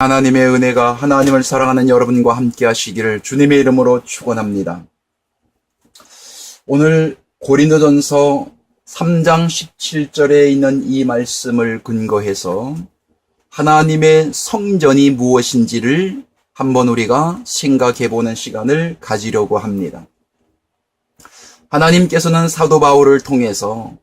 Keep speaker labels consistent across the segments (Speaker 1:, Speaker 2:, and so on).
Speaker 1: 하나님의 은혜가 하나님을 사랑하는 여러분과 함께 하시기를 주님의 이름으로 축원합니다. 오늘 고린도전서 3장 17절에 있는 이 말씀을 근거해서 하나님의 성전이 무엇인지를 한번 우리가 생각해 보는 시간을 가지려고 합니다. 하나님께서는 사도 바울을 통해서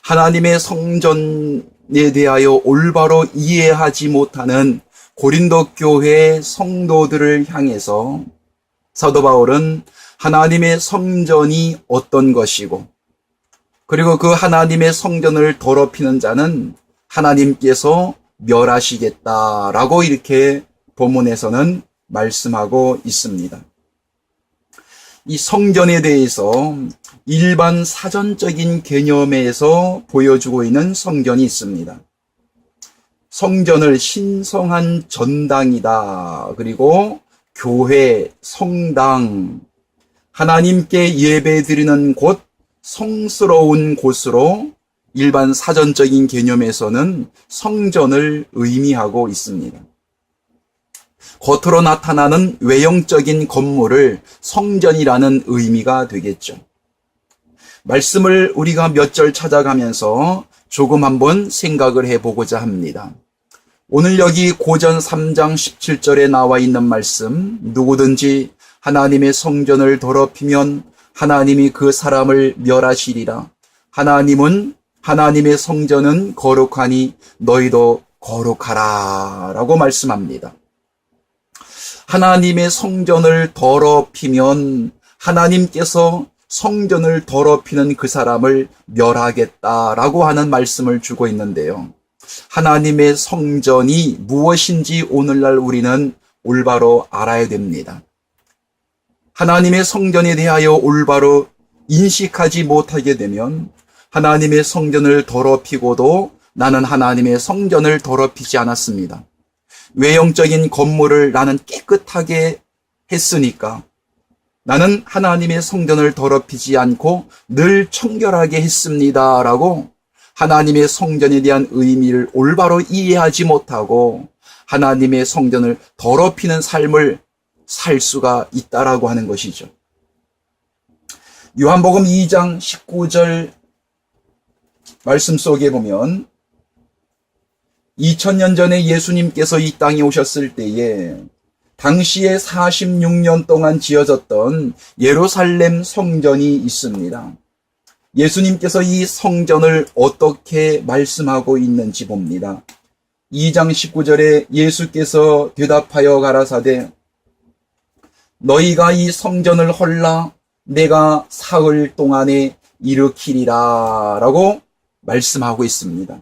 Speaker 1: 하나님의 성전에 대하여 올바로 이해하지 못하는 고린도 교회 성도들을 향해서 사도 바울은 하나님의 성전이 어떤 것이고 그리고 그 하나님의 성전을 더럽히는 자는 하나님께서 멸하시겠다라고 이렇게 본문에서는 말씀하고 있습니다. 이 성전에 대해서 일반 사전적인 개념에서 보여주고 있는 성전이 있습니다. 성전을 신성한 전당이다. 그리고 교회, 성당, 하나님께 예배 드리는 곳, 성스러운 곳으로 일반 사전적인 개념에서는 성전을 의미하고 있습니다. 겉으로 나타나는 외형적인 건물을 성전이라는 의미가 되겠죠. 말씀을 우리가 몇 절 찾아가면서 조금 한번 생각을 해보고자 합니다. 오늘 여기 고전 3장 17절에 나와 있는 말씀, 누구든지 하나님의 성전을 더럽히면 하나님이 그 사람을 멸하시리라. 하나님은 하나님의 성전은 거룩하니 너희도 거룩하라. 라고 말씀합니다. 하나님의 성전을 더럽히면 하나님께서 성전을 더럽히는 그 사람을 멸하겠다라고 하는 말씀을 주고 있는데요. 하나님의 성전이 무엇인지 오늘날 우리는 올바로 알아야 됩니다. 하나님의 성전에 대하여 올바로 인식하지 못하게 되면 하나님의 성전을 더럽히고도 나는 하나님의 성전을 더럽히지 않았습니다. 외형적인 건물을 나는 깨끗하게 했으니까 나는 하나님의 성전을 더럽히지 않고 늘 청결하게 했습니다. 라고 하나님의 성전에 대한 의미를 올바로 이해하지 못하고 하나님의 성전을 더럽히는 삶을 살 수가 있다라고 하는 것이죠. 요한복음 2장 19절 말씀 속에 보면 2000년 전에 예수님께서 이 땅에 오셨을 때에 당시에 46년 동안 지어졌던 예루살렘 성전이 있습니다. 예수님께서 이 성전을 어떻게 말씀하고 있는지 봅니다. 2장 19절에 예수께서 대답하여 가라사대 너희가 이 성전을 헐라 내가 사흘 동안에 일으키리라 라고 말씀하고 있습니다.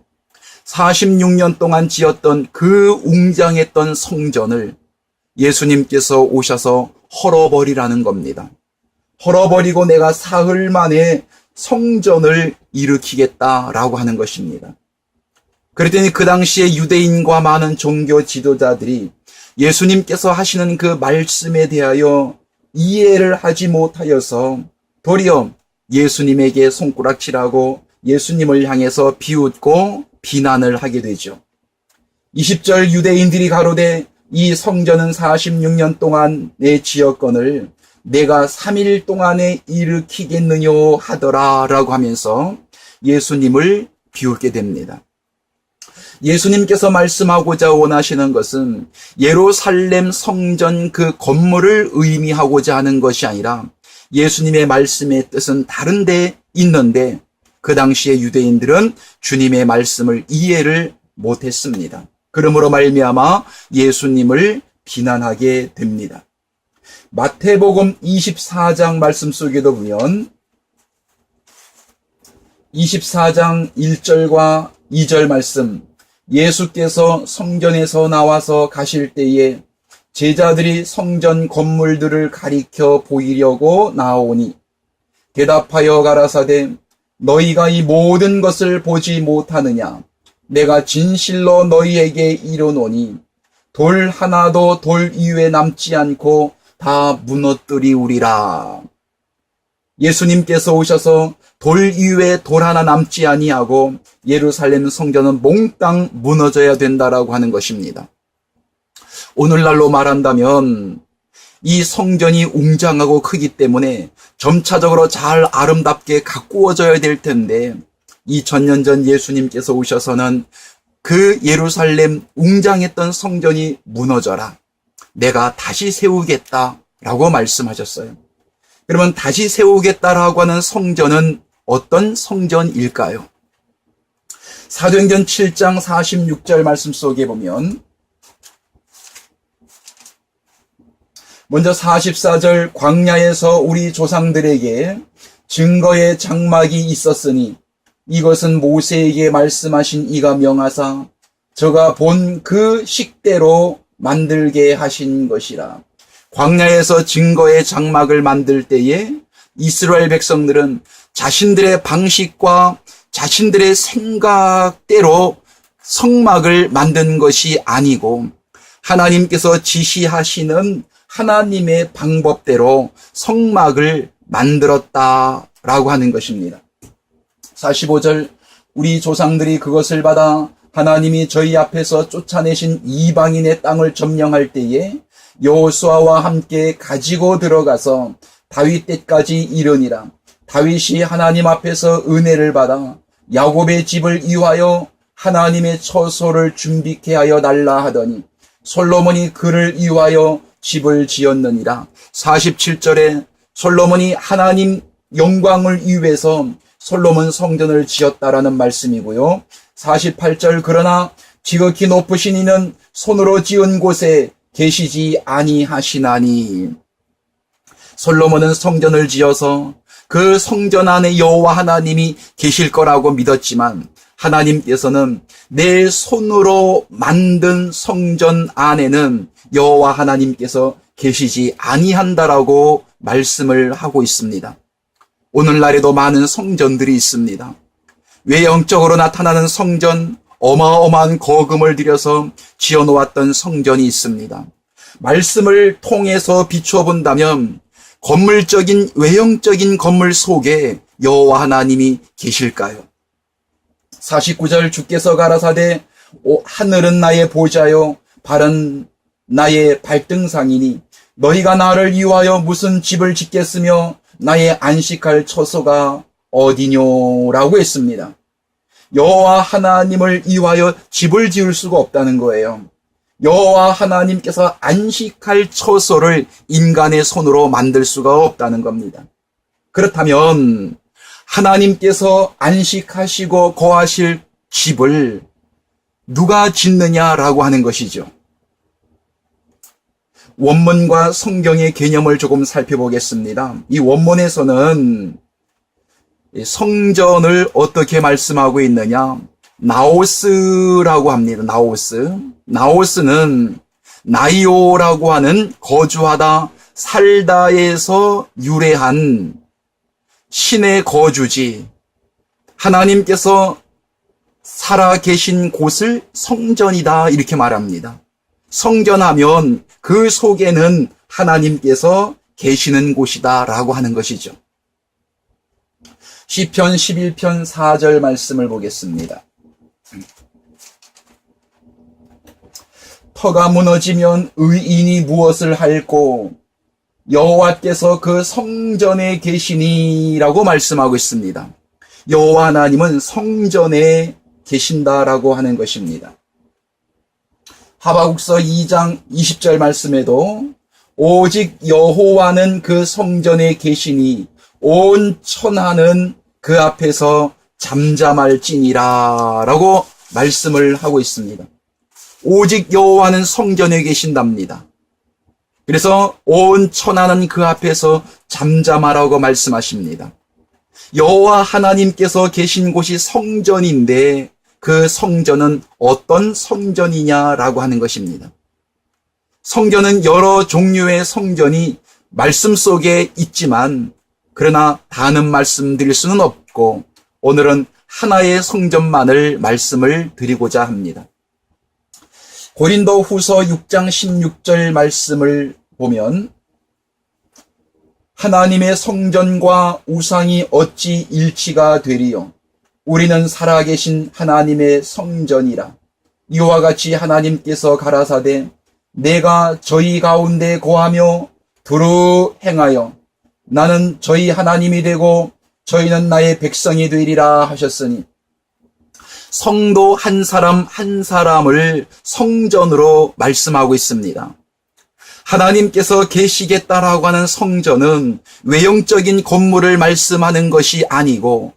Speaker 1: 46년 동안 지었던 그 웅장했던 성전을 예수님께서 오셔서 헐어버리라는 겁니다. 헐어버리고 내가 사흘 만에 성전을 일으키겠다라고 하는 것입니다. 그랬더니 그 당시에 유대인과 많은 종교 지도자들이 예수님께서 하시는 그 말씀에 대하여 이해를 하지 못하여서 도리어 예수님에게 손가락질하고 예수님을 향해서 비웃고 비난을 하게 되죠. 20절 유대인들이 가로되 이 성전은 46년 동안의 지역권을 내가 3일 동안에 일으키겠느냐 하더라 라고 하면서 예수님을 비웃게 됩니다. 예수님께서 말씀하고자 원하시는 것은 예루살렘 성전 그 건물을 의미하고자 하는 것이 아니라 예수님의 말씀의 뜻은 다른데 있는데 그 당시에 유대인들은 주님의 말씀을 이해를 못했습니다. 그러므로 말미암아 예수님을 비난하게 됩니다. 마태복음 24장 말씀 속에도 보면 24장 1절과 2절 말씀 예수께서 성전에서 나와서 가실 때에 제자들이 성전 건물들을 가리켜 보이려고 나오니 대답하여 가라사대 너희가 이 모든 것을 보지 못하느냐? 내가 진실로 너희에게 이르노니 돌 하나도 돌 위에 남지 않고 다 무너뜨리우리라. 예수님께서 오셔서 돌 위에 돌 하나 남지 아니하고 예루살렘 성전은 몽땅 무너져야 된다라고 하는 것입니다. 오늘날로 말한다면 이 성전이 웅장하고 크기 때문에 점차적으로 잘 아름답게 가꾸어져야 될 텐데 2000년 전 예수님께서 오셔서는 그 예루살렘 웅장했던 성전이 무너져라. 내가 다시 세우겠다라고 말씀하셨어요. 그러면 다시 세우겠다라고 하는 성전은 어떤 성전일까요? 사도행전 7장 46절 말씀 속에 보면 먼저 44절 광야에서 우리 조상들에게 증거의 장막이 있었으니 이것은 모세에게 말씀하신 이가 명하사 저가 본 그 식대로 만들게 하신 것이라. 광야에서 증거의 장막을 만들 때에 이스라엘 백성들은 자신들의 방식과 자신들의 생각대로 성막을 만든 것이 아니고 하나님께서 지시하시는 하나님의 방법대로 성막을 만들었다라고 하는 것입니다. 45절 우리 조상들이 그것을 받아 하나님이 저희 앞에서 쫓아내신 이방인의 땅을 점령할 때에 여호수아와 함께 가지고 들어가서 다윗 때까지 이르니라. 다윗이 하나님 앞에서 은혜를 받아 야곱의 집을 이유하여 하나님의 처소를 준비케 하여 날라 하더니 솔로몬이 그를 이유하여 집을 지었느니라. 47절에 솔로몬이 하나님 영광을 위해서 솔로몬 성전을 지었다라는 말씀이고요. 48절 그러나 지극히 높으신 이는 손으로 지은 곳에 계시지 아니하시나니 솔로몬은 성전을 지어서 그 성전 안에 여호와 하나님이 계실 거라고 믿었지만 하나님께서는 내 손으로 만든 성전 안에는 여호와 하나님께서 계시지 아니한다라고 말씀을 하고 있습니다. 오늘날에도 많은 성전들이 있습니다. 외형적으로 나타나는 성전, 어마어마한 거금을 들여서 지어 놓았던 성전이 있습니다. 말씀을 통해서 비추어 본다면 건물적인 외형적인 건물 속에 여호와 하나님이 계실까요? 49절 주께서 가라사대 하늘은 나의 보좌요 발은 나의 발등상이니 너희가 나를 이유하여 무슨 집을 짓겠으며 나의 안식할 처소가 어디뇨라고 했습니다. 여호와 하나님을 이유하여 집을 지을 수가 없다는 거예요. 여호와 하나님께서 안식할 처소를 인간의 손으로 만들 수가 없다는 겁니다. 그렇다면 하나님께서 안식하시고 거하실 집을 누가 짓느냐라고 하는 것이죠. 원문과 성경의 개념을 조금 살펴보겠습니다. 이 원문에서는 성전을 어떻게 말씀하고 있느냐? 나오스라고 합니다. 나오스. 나오스는 나이오라고 하는 거주하다, 살다에서 유래한 신의 거주지. 하나님께서 살아 계신 곳을 성전이다. 이렇게 말합니다. 성전하면 그 속에는 하나님께서 계시는 곳이다라고 하는 것이죠. 시편 11편 4절 말씀을 보겠습니다. 터가 무너지면 의인이 무엇을 할고 여호와께서 그 성전에 계시니라고 말씀하고 있습니다. 여호와 하나님은 성전에 계신다라고 하는 것입니다. 하바국서 2장 20절 말씀에도 오직 여호와는 그 성전에 계시니 온 천하는 그 앞에서 잠잠할지니라 라고 말씀을 하고 있습니다. 오직 여호와는 성전에 계신답니다. 그래서 온 천하는 그 앞에서 잠잠하라고 말씀하십니다. 여호와 하나님께서 계신 곳이 성전인데 그 성전은 어떤 성전이냐라고 하는 것입니다. 성전은 여러 종류의 성전이 말씀 속에 있지만 그러나 다는 말씀드릴 수는 없고 오늘은 하나의 성전만을 말씀을 드리고자 합니다. 고린도 후서 6장 16절 말씀을 보면 하나님의 성전과 우상이 어찌 일치가 되리요? 우리는 살아계신 하나님의 성전이라. 이와 같이 하나님께서 가라사대 내가 저희 가운데 거하며 두루 행하여 나는 저희 하나님이 되고 저희는 나의 백성이 되리라 하셨으니 성도 한 사람 한 사람을 성전으로 말씀하고 있습니다. 하나님께서 계시겠다라고 하는 성전은 외형적인 건물을 말씀하는 것이 아니고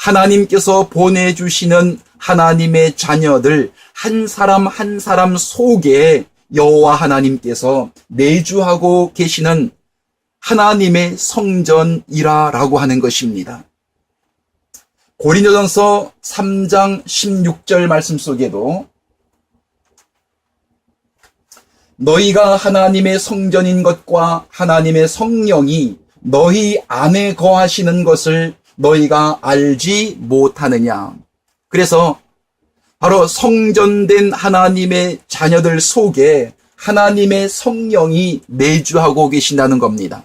Speaker 1: 하나님께서 보내주시는 하나님의 자녀들 한 사람 한 사람 속에 여호와 하나님께서 내주하고 계시는 하나님의 성전이라라고 하는 것입니다. 고린도전서 3장 16절 말씀 속에도 너희가 하나님의 성전인 것과 하나님의 성령이 너희 안에 거하시는 것을 너희가 알지 못하느냐. 그래서 바로 성전된 하나님의 자녀들 속에 하나님의 성령이 내주하고 계신다는 겁니다.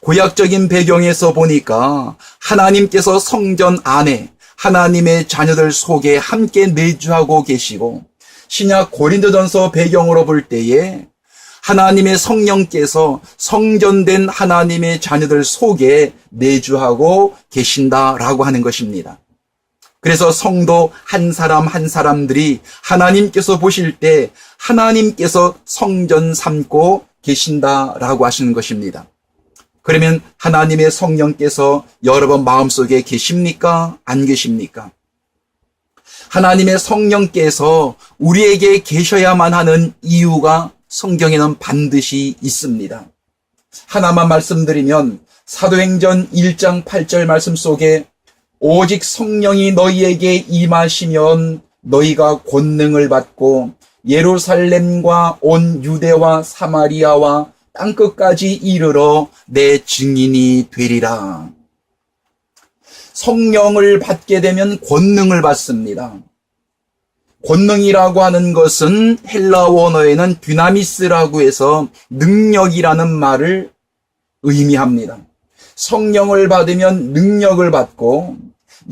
Speaker 1: 구약적인 배경에서 보니까 하나님께서 성전 안에 하나님의 자녀들 속에 함께 내주하고 계시고 신약 고린도전서 배경으로 볼 때에 하나님의 성령께서 성전된 하나님의 자녀들 속에 내주하고 계신다라고 하는 것입니다. 그래서 성도 한 사람 한 사람들이 하나님께서 보실 때 하나님께서 성전 삼고 계신다라고 하시는 것입니다. 그러면 하나님의 성령께서 여러분 마음속에 계십니까? 안 계십니까? 하나님의 성령께서 우리에게 계셔야만 하는 이유가 성경에는 반드시 있습니다. 하나만 말씀드리면 사도행전 1장 8절 말씀 속에 오직 성령이 너희에게 임하시면 너희가 권능을 받고 예루살렘과 온 유대와 사마리아와 땅끝까지 이르러 내 증인이 되리라. 성령을 받게 되면 권능을 받습니다. 권능이라고 하는 것은 헬라 원어에는 dynamis라고 해서 능력이라는 말을 의미합니다. 성령을 받으면 능력을 받고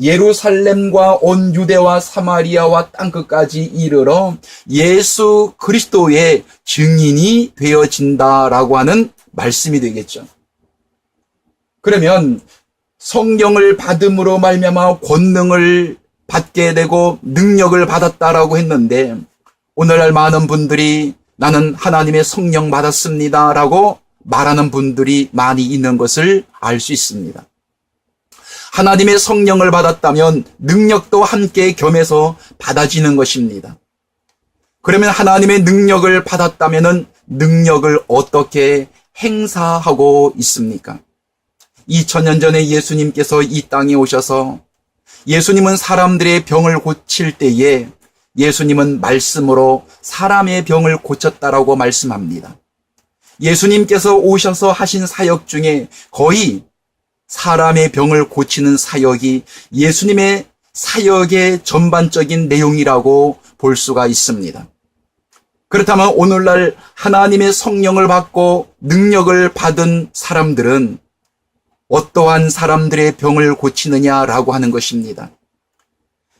Speaker 1: 예루살렘과 온 유대와 사마리아와 땅끝까지 이르러 예수 그리스도의 증인이 되어진다라고 하는 말씀이 되겠죠. 그러면 성령을 받음으로 말미암아 권능을 받게 되고 능력을 받았다라고 했는데 오늘날 많은 분들이 나는 하나님의 성령 받았습니다라고 말하는 분들이 많이 있는 것을 알 수 있습니다. 하나님의 성령을 받았다면 능력도 함께 겸해서 받아지는 것입니다. 그러면 하나님의 능력을 받았다면 능력을 어떻게 행사하고 있습니까? 2000년 전에 예수님께서 이 땅에 오셔서 예수님은 사람들의 병을 고칠 때에 예수님은 말씀으로 사람의 병을 고쳤다라고 말씀합니다. 예수님께서 오셔서 하신 사역 중에 거의 사람의 병을 고치는 사역이 예수님의 사역의 전반적인 내용이라고 볼 수가 있습니다. 그렇다면 오늘날 하나님의 성령을 받고 능력을 받은 사람들은 어떠한 사람들의 병을 고치느냐라고 하는 것입니다.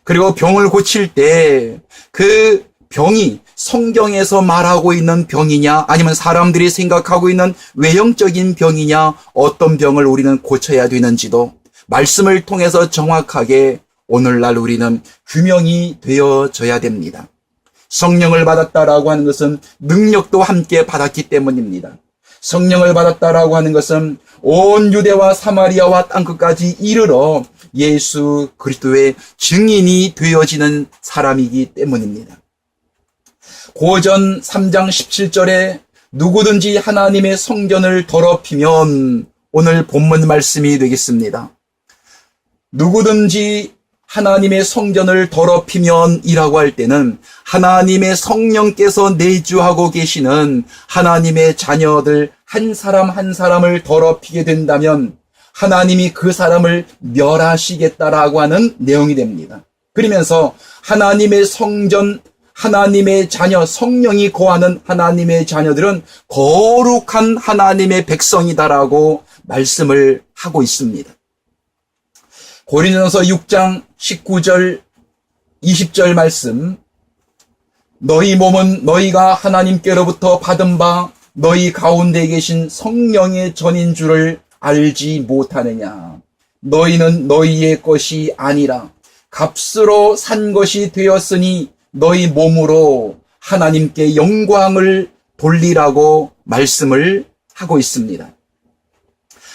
Speaker 1: 그리고 병을 고칠 때 그 병이 성경에서 말하고 있는 병이냐 아니면 사람들이 생각하고 있는 외형적인 병이냐 어떤 병을 우리는 고쳐야 되는지도 말씀을 통해서 정확하게 오늘날 우리는 규명이 되어져야 됩니다. 성령을 받았다라고 하는 것은 능력도 함께 받았기 때문입니다. 성령을 받았다라고 하는 것은 온 유대와 사마리아와 땅끝까지 이르러 예수 그리스도의 증인이 되어지는 사람이기 때문입니다. 고전 3장 17절에 누구든지 하나님의 성전을 더럽히면 오늘 본문 말씀이 되겠습니다. 누구든지 하나님의 성전을 더럽히면이라고 할 때는 하나님의 성령께서 내주하고 계시는 하나님의 자녀들 한 사람 한 사람을 더럽히게 된다면 하나님이 그 사람을 멸하시겠다라고 하는 내용이 됩니다. 그러면서 하나님의 성전 하나님의 자녀, 성령이 거하는 하나님의 자녀들은 거룩한 하나님의 백성이다라고 말씀을 하고 있습니다. 고린도서 6장 19절 20절 말씀 너희 몸은 너희가 하나님께로부터 받은 바 너희 가운데 계신 성령의 전인 줄을 알지 못하느냐. 너희는 너희의 것이 아니라 값으로 산 것이 되었으니 너희 몸으로 하나님께 영광을 돌리라고 말씀을 하고 있습니다.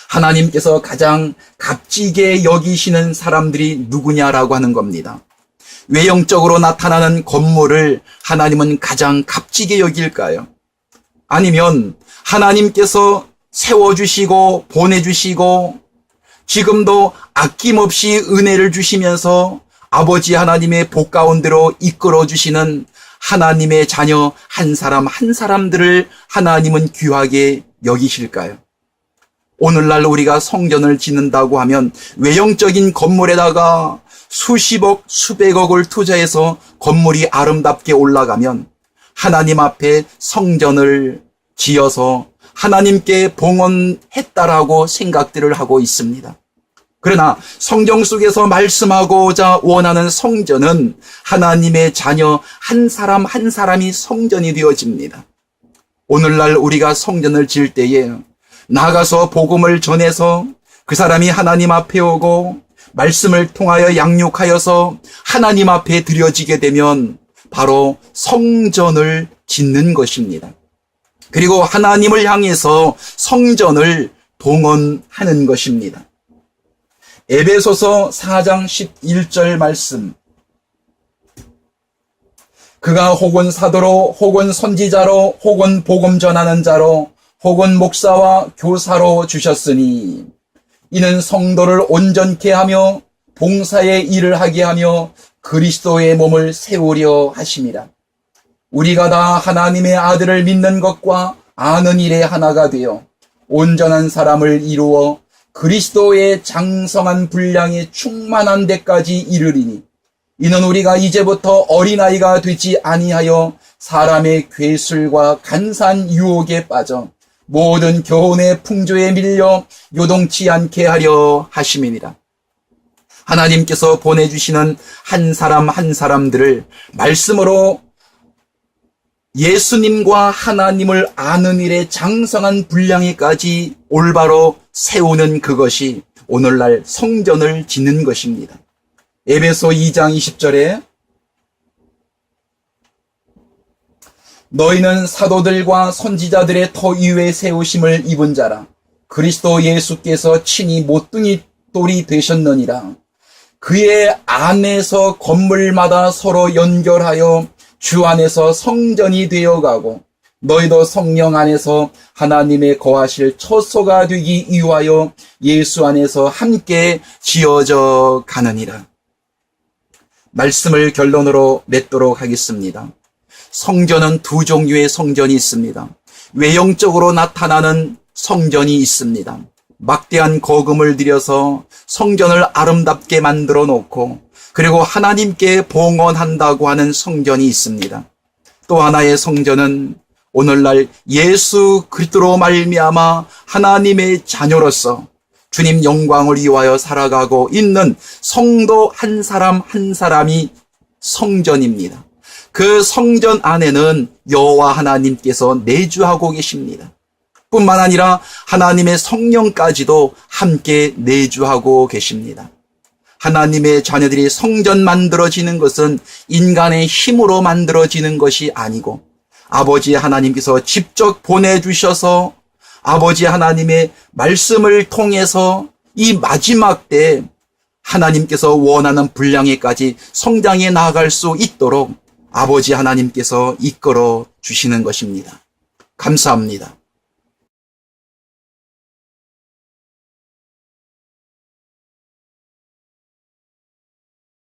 Speaker 1: 하나님께서 가장 값지게 여기시는 사람들이 누구냐라고 하는 겁니다. 외형적으로 나타나는 건물을 하나님은 가장 값지게 여길까요? 아니면 하나님께서 세워주시고 보내주시고 지금도 아낌없이 은혜를 주시면서 아버지 하나님의 복 가운데로 이끌어 주시는 하나님의 자녀 한 사람 한 사람들을 하나님은 귀하게 여기실까요? 오늘날 우리가 성전을 짓는다고 하면 외형적인 건물에다가 수십억, 수백억을 투자해서 건물이 아름답게 올라가면 하나님 앞에 성전을 지어서 하나님께 봉헌했다라고 생각들을 하고 있습니다. 그러나 성경 속에서 말씀하고자 원하는 성전은 하나님의 자녀 한 사람 한 사람이 성전이 되어집니다. 오늘날 우리가 성전을 지을 때에 나가서 복음을 전해서 그 사람이 하나님 앞에 오고 말씀을 통하여 양육하여서 하나님 앞에 드려지게 되면 바로 성전을 짓는 것입니다. 그리고 하나님을 향해서 성전을 동원하는 것입니다. 에베소서 4장 11절 말씀. 그가 혹은 사도로, 혹은 선지자로, 혹은 복음 전하는 자로, 혹은 목사와 교사로 주셨으니, 이는 성도를 온전케 하며 봉사의 일을 하게 하며 그리스도의 몸을 세우려 하심이라. 우리가 다 하나님의 아들을 믿는 것과 아는 일에 하나가 되어 온전한 사람을 이루어 그리스도의 장성한 분량이 충만한 데까지 이르리니 이는 우리가 이제부터 어린아이가 되지 아니하여 사람의 괴술과 간산 유혹에 빠져 모든 교훈의 풍조에 밀려 요동치 않게 하려 하심이니라. 하나님께서 보내주시는 한 사람 한 사람들을 말씀으로 예수님과 하나님을 아는 일에 장성한 분량에까지 올바로 세우는 그것이 오늘날 성전을 짓는 것입니다. 에베소 2장 20절에 너희는 사도들과 선지자들의 터 위에 세우심을 입은 자라 그리스도 예수께서 친히 모퉁이 돌이 되셨느니라 그의 안에서 건물마다 서로 연결하여 주 안에서 성전이 되어가고 너희도 성령 안에서 하나님의 거하실 처소가 되기 위하여 예수 안에서 함께 지어져 가느니라. 말씀을 결론으로 맺도록 하겠습니다. 성전은 두 종류의 성전이 있습니다. 외형적으로 나타나는 성전이 있습니다. 막대한 거금을 들여서 성전을 아름답게 만들어 놓고 그리고 하나님께 봉헌한다고 하는 성전이 있습니다. 또 하나의 성전은 오늘날 예수 그리스도로 말미암아 하나님의 자녀로서 주님 영광을 위하여 살아가고 있는 성도 한 사람 한 사람이 성전입니다. 그 성전 안에는 여호와 하나님께서 내주하고 계십니다. 뿐만 아니라 하나님의 성령까지도 함께 내주하고 계십니다. 하나님의 자녀들이 성전 만들어지는 것은 인간의 힘으로 만들어지는 것이 아니고 아버지 하나님께서 직접 보내주셔서 아버지 하나님의 말씀을 통해서 이 마지막 때 하나님께서 원하는 분량에까지 성장해 나아갈 수 있도록 아버지 하나님께서 이끌어 주시는 것입니다. 감사합니다.